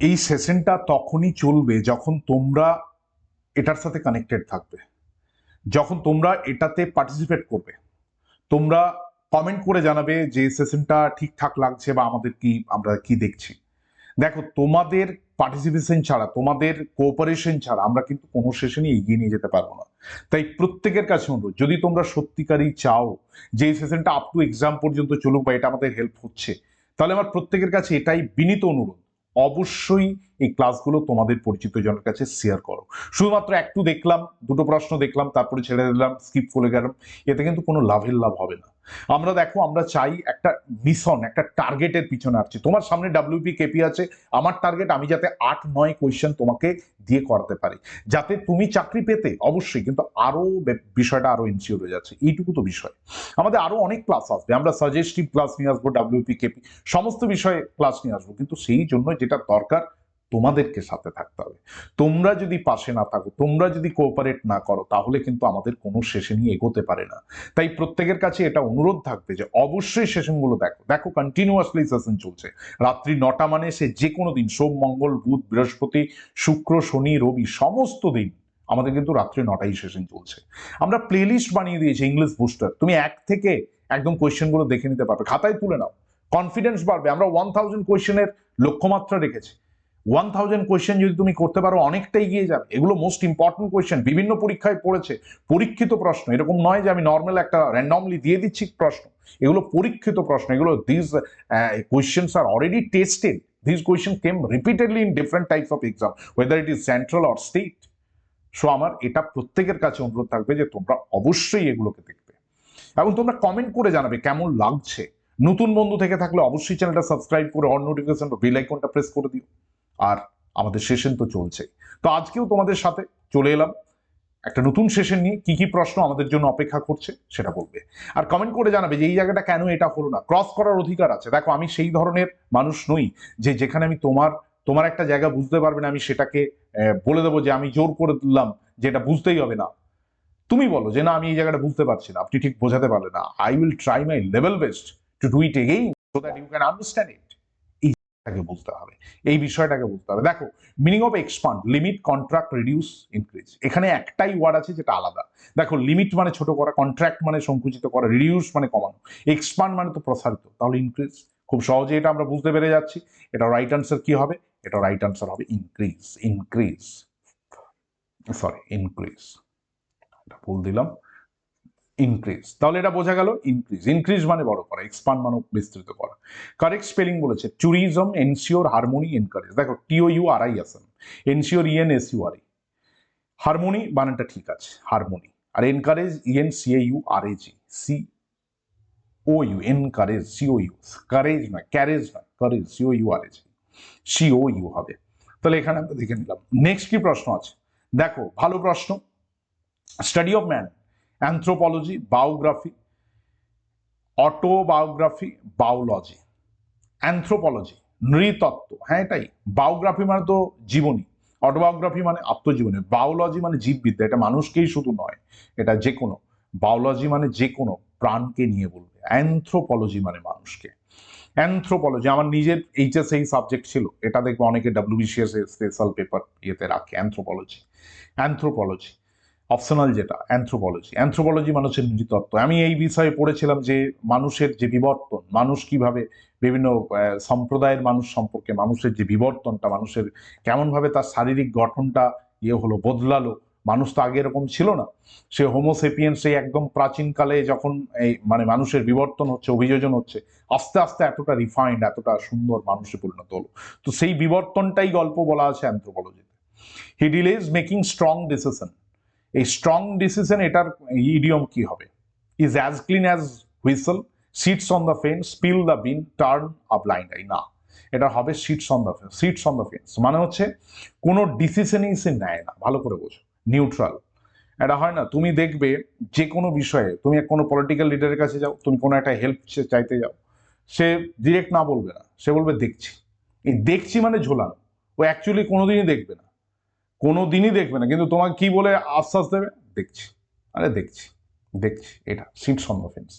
এই সেশনটা তখনই চলবে যখন তোমরা এটার সাথে কানেক্টেড থাকবে। যখন তোমরা এটাতে পার্টিসিপেট করবে। তোমরা কমেন্ট করে জানাবে যে সেশনটা ঠিকঠাক লাগছে বা আমাদের কি, আমরা কি দেখছি। দেখো, তোমাদের পার্টিসিপেশন ছাড়া, তোমাদের কোঅপারেশন ছাড়া আমরা কিন্তু কোনো সেশনই এগিয়ে নিয়ে যেতে পারব না। তাই প্রত্যেকের কাছে অনুরোধ, যদি তোমরা সত্যিকারই চাও যে এই সেশনটা আপ টু এক্সাম পর্যন্ত চলুক বা এটা আমাদের হেল্প হচ্ছে, তাহলে আমার প্রত্যেকের কাছে এটাই বিনীত অনুরোধ। অবশ্যই এই ক্লাসগুলো তোমাদের পরিচিত জনের কাছে শেয়ার করো। শুধুমাত্র একটু দেখলাম, দুটো প্রশ্ন দেখলাম, তারপরে ছেড়ে দিলাম স্কিপ করে গেলাম, এতে কিন্তু কোনো লাভের লাভ হবে না। আমরা দেখো, আমরা চাই একটা মিশন একটা টার্গেটের পিছনে আসছি তোমার সামনে ডাব্লিউপি কেপি আছে, আমার টার্গেট আমি যাতে আট, নয় কোয়েশ্চেন তোমাকে দিয়ে করাতে পারি। যাতে তুমি চাকরি পেতে, অবশ্যই, কিন্তু আরও বে- বিষয়টা আরও ইনসিওর হয়ে যাচ্ছে। এইটুকু তো বিষয়। আমাদের আরও অনেক ক্লাস আসবে, আমরা সাজেস্টিভ ক্লাস নিয়ে আসব ডাব্লিউপি কেপি সমস্ত বিষয়ে ক্লাস নিয়ে আসব, কিন্তু সেই জন্য যেটা দরকার তোমাদেরকে সাথে থাকতে হবে। তোমরা যদি পাশে না থাকো, তোমরা যদি কোঅপারেট না করো, তাহলে কিন্তু আমাদের কোনো নিয়ে এগোতে পারে না। তাই প্রত্যেকের কাছে এটা অনুরোধ থাকবে যে, অবশ্যই সেশনগুলো দেখো। দেখো কন্টিনিউয়াসলি সেশন চলছে। রাত্রি নটা মানে সে যে কোনো দিন, সোম, মঙ্গল, বুধ, বৃহস্পতি, শুক্র, শনি, রবি, সমস্ত দিন আমাদের কিন্তু রাত্রি নটাই সেশন চলছে। আমরা প্লেলিস্ট বানিয়ে দিয়েছি ইংলিশ বুস্টার তুমি এক থেকে একদম কোয়েশ্চেনগুলো দেখে নিতে পারবে। খাতায় তুলে নাও। কনফিডেন্স বাড়বে। আমরা ওয়ান থাউজেন্ড কোয়েশ্চেনের লক্ষ্যমাত্রা রেখেছি। ওয়ান থাউজেন্ড কোয়েশ্চেন যদি তুমি করতে পারো, অনেকটা এগিয়ে যাবে। এগুলো মোস্ট ইম্পর্টেন্ট কোয়েশ্চেন বিভিন্ন পরীক্ষায় পড়েছে। পরীক্ষিত প্রশ্ন, এরকম নয় যে আমি নর্মাল একটা র্যান্ডমলি দিয়ে দিচ্ছি প্রশ্ন। এগুলো পরীক্ষিত প্রশ্ন, এগুলো this questions are already tested this question came repeatedly in different types of exam whether it is central or state so আমার এটা প্রত্যেকের কাছে অনুরোধ থাকবে যে তোমরা অবশ্যই এগুলোকে দেখবে। এবং তোমরা কমেন্ট করে জানাবে কেমন লাগছে। নতুন বন্ধু থেকে থাকলে অবশ্যই চ্যানেলটা সাবস্ক্রাইব করে অন নোটিফিকেশন বা বেল আইকনটা প্রেস করে দিও। আর আমাদের সেশন তো চলছেই। তো আজকেও তোমাদের সাথে চলে এলাম। একটা নতুন সেশন নিয়ে কি কি প্রশ্ন আমাদের জন্য অপেক্ষা করছে সেটা বলবে। আর কমেন্ট করে জানাবে যে এই জায়গাটা কেন এটা হলো না? ক্রস করার অধিকার আছে। দেখো, আমি সেই ধরনের মানুষ নই যে যেখানে আমি তোমার তোমার একটা জায়গা বুঝতে পারবে না, আমি সেটাকে বলে দেবো যে আমি জোর করে দিলাম যে এটা বুঝতেই হবে না। তুমি বলো যে না, আমি এই জায়গাটা বুঝতে পারছি না। আপনি ঠিক বোঝাতে পারলে না। I will try my level best to do it again so that you can understand it এইটাকে বুঝতে হবে। এই বিষয়টাকে বুঝতে হবে। দেখো meaning of expand limit contract reduce increase এখানে একটাই ওয়ার্ড আছে যেটা আলাদা। দেখো লিমিট মানে ছোট করা কন্ট্রাক্ট মানে সংকুচিত করা রিডিউস মানে কমানো। এক্সপান্ড মানে তো প্রসারিত, তাহলে ইনক্রিজ খুব সহজে এটা আমরা বুঝতে পেরে যাচ্ছি। এটা রাইট আনসার কি হবে? এটা রাইট আনসার হবে ইনক্রিজ ইনক্রিজ সরি ইনক্রিজ এটা ভুল দিলাম। ইনক্রিজ তাহলে এটা বোঝা গেল ইনক্রিজ ইনক্রিজ মানে বড় করা এক্সপান্ড মানে বিস্তৃত করা। কারেক্ট স্পেলিং বলেছে ট্যুরিজম এনসিওর হারমোনি এনকারেজ দেখো T O U R I S M ensure E N S U R E harmony বানানটা ঠিক আছে harmony R encourage E N C A U R A G C O U encourage C O U courage নয় carriage নয় courage C O U R A G C O U হবে। তাহলে এখানে আমরা দেখে নিলাম। নেক্সট কি প্রশ্ন আছে? দেখো, ভালো প্রশ্ন। Study of man anthropology biography autobiography biology anthropology নৃতত্ত্ব। হ্যাঁ এটাই। বায়োগ্রাফি মানে তো জীবনী। অটোবায়োগ্রাফি মানে আত্মজীবনী। বায়োলজি মানে জীববিদ্যা। এটা মানুষকেই শুধু নয়, এটা যে কোনো বায়োলজি মানে যে কোনো প্রাণকে নিয়ে বলবে। অ্যান্থ্রোপোলজি মানে মানুষকে। অ্যান্থ্রোপোলজি আমার নিজের এইচএস এই সাবজেক্ট ছিল। এটা দেখব অনেকে ডাব্লিউবিসিএস স্পেশাল পেপার ইয়েতে রাখে। অ্যান্থ্রোপোলজি অ্যান্থ্রোপোলজি অপশনাল যেটা অ্যান্থ্রোপোলজি অ্যান্থ্রোপোলজি মানুষের নৃতত্ত্ব আমি এই বিষয়ে পড়েছিলাম যে মানুষের যে বিবর্তন, মানুষ কীভাবে বিভিন্ন সম্প্রদায়ের মানুষ সম্পর্কে, মানুষের যে বিবর্তনটা, মানুষের কেমনভাবে তার শারীরিক গঠনটা ইয়ে হলো, বদলালো, মানুষ তো আগে এরকম ছিল না। সে হোমোসেপিয়েন্স সেই একদম প্রাচীনকালে যখন এই মানে মানুষের বিবর্তন হচ্ছে, অভিযোজন হচ্ছে, আস্তে আস্তে এতটা রিফাইন্ড এতটা সুন্দর মানুষে পরিণত হলো। তো সেই বিবর্তনটাই গল্প বলা আছে অ্যান্থ্রোপোলজিতে he deals making strong decision এই স্ট্রং ডিসিশন এটার ইডিয়ম কি হবে? Is as clean as whistle sits on the fence spill the bean turn a blind eye না, এটা হবে sits on the fence sits on the fence মানে হচ্ছে কোনো ডিসিশনই সে নেয় না, ভালো করে বোঝো নিউট্রাল এটা হয় না, তুমি দেখবে যে কোনো বিষয়ে, তুমি কোনো পলিটিক্যাল লিডারের কাছে যাও, তুমি কোনো একটা হেল্প সে চাইতে যাও, সে ডিরেক্ট না বলবে না, সে বলবে দেখছি। এই দেখছি মানে ঝোলানো, ও অ্যাকচুয়ালি কোনোদিনই দেখবে না। কোনো দিনই দেখবে না। কিন্তু তোমাকে কি বলে আশ্বাস দেবে? দেখছি। আরে দেখছি। দেখছি। এটা সিটস অন ফেন্স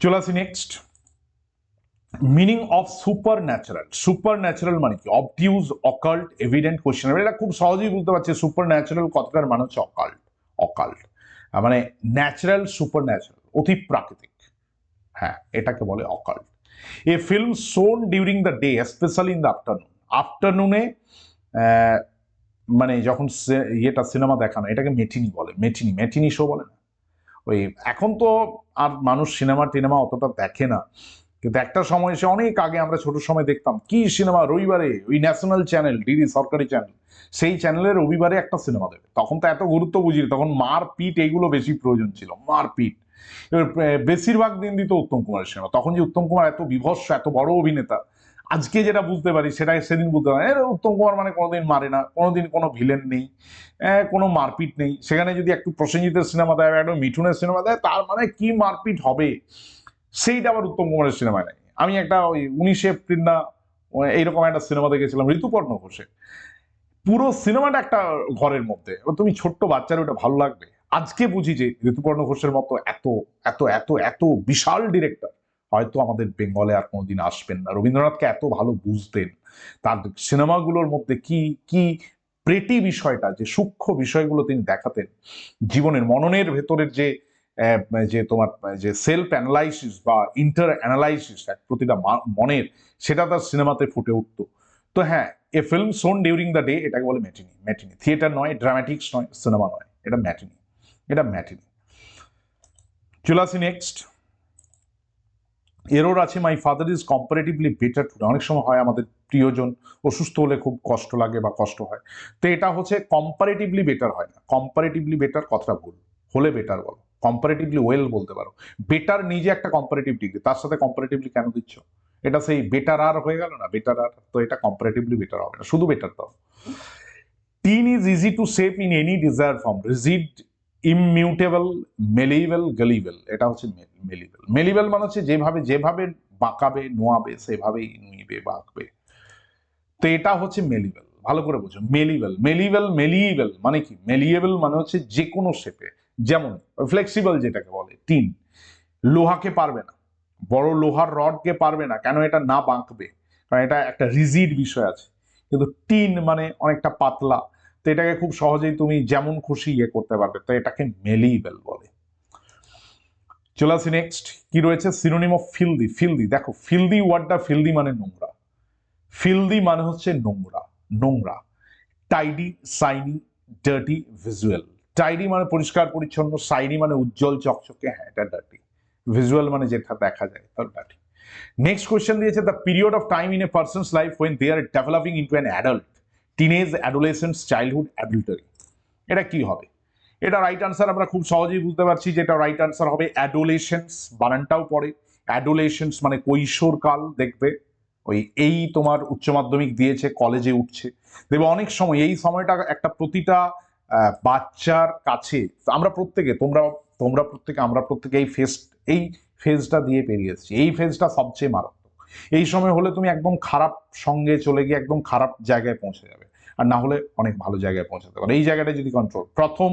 চলে আসি next meaning of supernatural supernatural মানে কি? অবটিউজ অকাল্ট এভিডেন্ট কোয়েশ্চেন এটা খুব সহজেই বলতে পারছি। সুপার ন্যাচারাল কথাটার মানে হচ্ছে অকাল্ট অকাল্ট মানে ন্যাচারাল সুপার ন্যাচারাল অতি প্রাকৃতিক। হ্যাঁ এটাকে বলে occult a film shown during the day specially in the afternoon আফটারনুনে মানে যখন সে- ইয়েটা সিনেমা দেখানো, এটাকে মেটিনি বলে মেটিনি মেটিনি শো বলে না? ওই এখন তো আর মানুষ সিনেমা টিনেমা অতটা দেখে না। কিন্তু একটা সময় এসে অনেক আগে আমরা ছোট সময় দেখতাম, কি সিনেমা, রবিবারে ওই ন্যাশনাল চ্যানেল ডিডি, সরকারি চ্যানেল সেই চ্যানেলে রবিবারে একটা সিনেমা দেবে। তখন তো এত গুরুত্ব বুঝিনি, তখন মার পিট এইগুলো বেশি প্রয়োজন ছিল মার পিট এবার বেশিরভাগ দিন দিত উত্তম কুমারের সিনেমা। তখন যে উত্তম কুমার এত বিভৎস, এত বড় অভিনেতা আজকে যেটা বুঝতে পারি সেটাই সেদিন বুঝতে পারি এর উত্তম কুমার মানে কোনোদিন মারে না, কোনোদিন কোনো ভিলেন নেই কোনো মারপিট নেই। সেখানে যদি একটু প্রসেনজিতের সিনেমা দেয় একটু মিঠুনের সিনেমা দেয়, তার মানে কি মারপিট হবে? সেইটা আবার উত্তম কুমারের সিনেমায় নেই। আমি একটা ওই উনিশে এপ্রিল না এইরকম একটা সিনেমা দেখেছিলাম ঋতুপর্ণ ঘোষে পুরো সিনেমাটা একটা ঘরের মধ্যে। এবার তুমি ছোট্ট বাচ্চার ওটা ভালো লাগবে। আজকে বুঝি যে ঋতুপর্ণ ঘোষের মতো এত এত এত এত বিশাল ডিরেক্টর হয়তো আমাদের বেঙ্গলে আর কোনোদিন আসবেন না। রবীন্দ্রনাথকে এত ভালো বুঝতেন। তার সিনেমাগুলোর মধ্যে কি কি প্রেটি বিষয়টা, যে সূক্ষ্ম বিষয়গুলো তিনি দেখাতেন, জীবনের মননের ভেতরের যে যে তোমার, যে সেলফ অ্যানালাইসিস বা ইন্টার অ্যানালাইসিস এক প্রতিটা মনের, সেটা তার সিনেমাতে ফুটে উঠতো। তো হ্যাঁ a film shown during the day এটাকে বলে ম্যাটিনি ম্যাটিনি থিয়েটার নয় ড্রামাটিক্স নয় সিনেমা নয়। এটা ম্যাটিনি এটা ম্যাটিনি চলে আসি নেক্সট এরোর আছে my father is comparatively better to অনেক সময় হয় আমাদের প্রিয়জন অসুস্থ হলে খুব কষ্ট লাগে বা কষ্ট হয়। তো এটা হচ্ছে কম্পারেটিভলি বেটার হয় না। কম্পারেটিভলি বেটার কথাটা ভুল। হলে বেটার বলো। কম্পারেটিভলি ওয়েল বলতে পারো। বেটার নিজে একটা কম্পারেটিভ ডিগ্রি তার সাথে কম্পারেটিভলি কেন দিচ্ছ? এটা সেই বেটার আর হয়ে গেল না? বেটার আর? তো এটা কম্পারেটিভলি বেটার হবে না। শুধু বেটার দাও tin is easy to save in any desire form rigid immutable malleable gullible এটা হচ্ছে মেলিবেল মেলিবেল মানে হচ্ছে যেভাবে যেভাবে বাঁকাবে, নোয়াবে, সেভাবেই নুইবে, বাঁকবে। তো এটা হচ্ছে মেলিবেল ভালো করে বুঝো। মেলিবেল মেলিবেল মেলিয়েবেল মানে কি? মেলিয়েবল মানে হচ্ছে যে কোনো শেপে যেমন ফ্লেক্সিবল যেটাকে বলে, টিন। লোহাকে পারবে না। বড় লোহার রডকে পারবে না। কেন এটা না বাঁকবে? কারণ এটা একটা রিজিড বিষয় আছে। কিন্তু টিন মানে অনেকটা পাতলা তো এটাকে খুব সহজেই তুমি যেমন খুশি ইয়ে করতে পারবে, তো এটাকে মেলিবেল বলে চলে আসি নেক্সট কি রয়েছে? সিনোনিম অফ ফিলদি ফিলদি দেখো ফিলদি ওয়ার্ডটা ফিলদি মানে নোংরা। ফিলদি মানে হচ্ছে নোংরা নোংরা। Tidy shiny dirty visual tidy মানে পরিষ্কার, পরিচ্ছন্ন সাইনি মানে উজ্জ্বল, চকচকে হ্যাঁ এটা ডার্টি ভিজুয়াল মানে যেটা দেখা যায় তার ডার্টি নেক্সট কোয়েশ্চেন দিয়েছে the period of time in a person's life when they are developing into an adult teenage adolescence childhood adultery এটা কি হবে? এটা রাইট আনসার আমরা খুব সহজেই বুঝতে পারছি যে এটা রাইট আনসার হবে অ্যাডোলেশনস বানানটাও পড়ে। অ্যাডোলেশনস মানে কৈশোরকাল দেখবে। ওই এই তোমার উচ্চ মাধ্যমিক দিয়েছে কলেজে উঠছে। দেখবে অনেক সময় এই সময়টা একটা প্রতিটা বাচ্চার কাছে, আমরা প্রত্যেকে, তোমরা তোমরা প্রত্যেকে, আমরা প্রত্যেকে এই ফেস এই ফেজটা দিয়ে পেরিয়ে এসেছি। এই ফেজটা সবচেয়ে মারাত্মক। এই সময় হলে তুমি একদম খারাপ সঙ্গে চলে গিয়ে একদম খারাপ জায়গায় পৌঁছে যাবে। আর না হলে অনেক ভালো জায়গায় পৌঁছাতে পারে। এই জায়গাটা যদি কন্ট্রোল প্রথম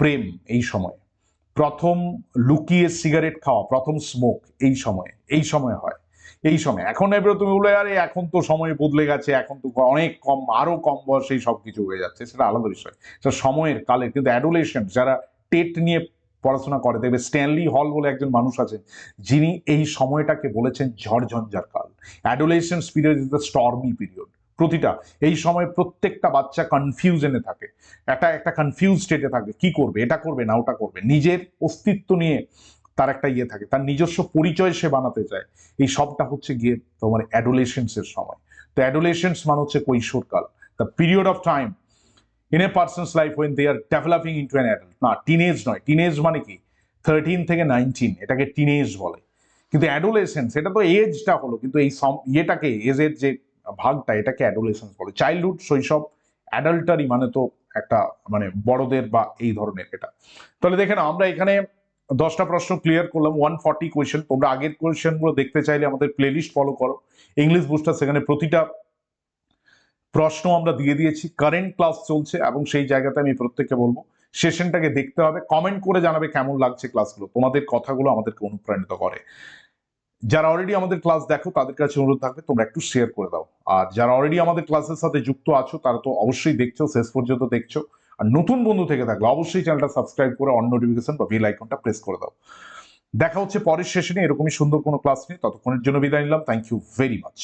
প্রেম এই সময়, প্রথম লুকিয়ে সিগারেট খাওয়া, প্রথম স্মোক এই সময়ে, এই সময় হয়, এই সময়। এখন এবার তুমি বলে আরে, এখন তো সময় বদলে গেছে, এখন তো অনেক কম, আরও কম বয়সেই সব কিছু হয়ে যাচ্ছে। সেটা আলাদা বিষয়। সেটা সময়ের কালে কিন্তু অ্যাডোলেশন যারা টেট নিয়ে পড়াশোনা করে। দেখবে স্ট্যানলি হল বলে একজন মানুষ আছেন যিনি এই সময়টাকে বলেছেন ঝড়ঝঞ্ঝার কাল adolescence period is the stormy period প্রতিটা, এই সময় প্রত্যেকটা বাচ্চা কনফিউশনে থাকে। একটা একটা কনফিউজ স্টেটে থাকে কি করবে? এটা করবে না, ওটা করবে। নিজের অস্তিত্ব নিয়ে তার একটা ইয়ে থাকে। তার নিজস্ব পরিচয় সে বানাতে চায়। এই সবটা হচ্ছে গিয়ে তোমার অ্যাডোলেশনসের সময়। তো অ্যাডোলেশনস মানে হচ্ছে কৈশোরকাল। The period of time in a person's life when they are developing into an adult না টিনেজ নয় টিনেজ মানে কি? থার্টিন থেকে নাইনটিন এটাকে টিনেজ বলে। কিন্তু অ্যাডোলেসেন্স এটা তো এজটা হলো, কিন্তু এই সম- ইয়েটাকে এজের যে ভাগটা, এটাকে অ্যাডোলেসেন্স বলে। চাইল্ডহুড শৈশব অ্যাডাল্টারি মানে তো একটা মানে বড়দের বা এই ধরনের এটা। তাহলে দেখে না আমরা এখানে দশটা প্রশ্ন ক্লিয়ার করলাম ওয়ান ফর্টি কোয়েশ্চেন তোমরা আগের কোয়েশ্চেনগুলো দেখতে চাইলে আমাদের প্লেলিস্ট ফলো করো। ইংলিশ বুস্টার সেখানে প্রতিটা প্রশ্ন আমরা দিয়ে দিয়েছি কারেন্ট ক্লাস চলছে এবং সেই জায়গাতে আমি প্রত্যেককে বলব সেশনটাকে দেখতে হবে কমেন্ট করে জানাবে কেমন লাগছে ক্লাসগুলো তোমাদের কথাগুলো আমাদেরকে অনুপ্রাণিত করে। যারা অলরেডি আমাদের ক্লাস দেখো, তাদের কাছে অনুরোধ থাকবে, তোমরা একটু শেয়ার করে দাও। আর যারা অলরেডি আমাদের ক্লাসের সাথে যুক্ত আছো, তারা তো অবশ্যই দেখছ, শেষ পর্যন্ত দেখছ। আর নতুন বন্ধু থেকে থাকলে অবশ্যই চ্যানেলটা সাবস্ক্রাইব করে অন নোটিফিকেশন বা বেল আইকনটা প্রেস করে দাও। দেখা হচ্ছে পরের সেশনে এরকমই সুন্দর কোনো ক্লাস নিয়ে, ততক্ষণের জন্য বিদায় নিলাম থ্যাংক ইউ ভেরি মাচ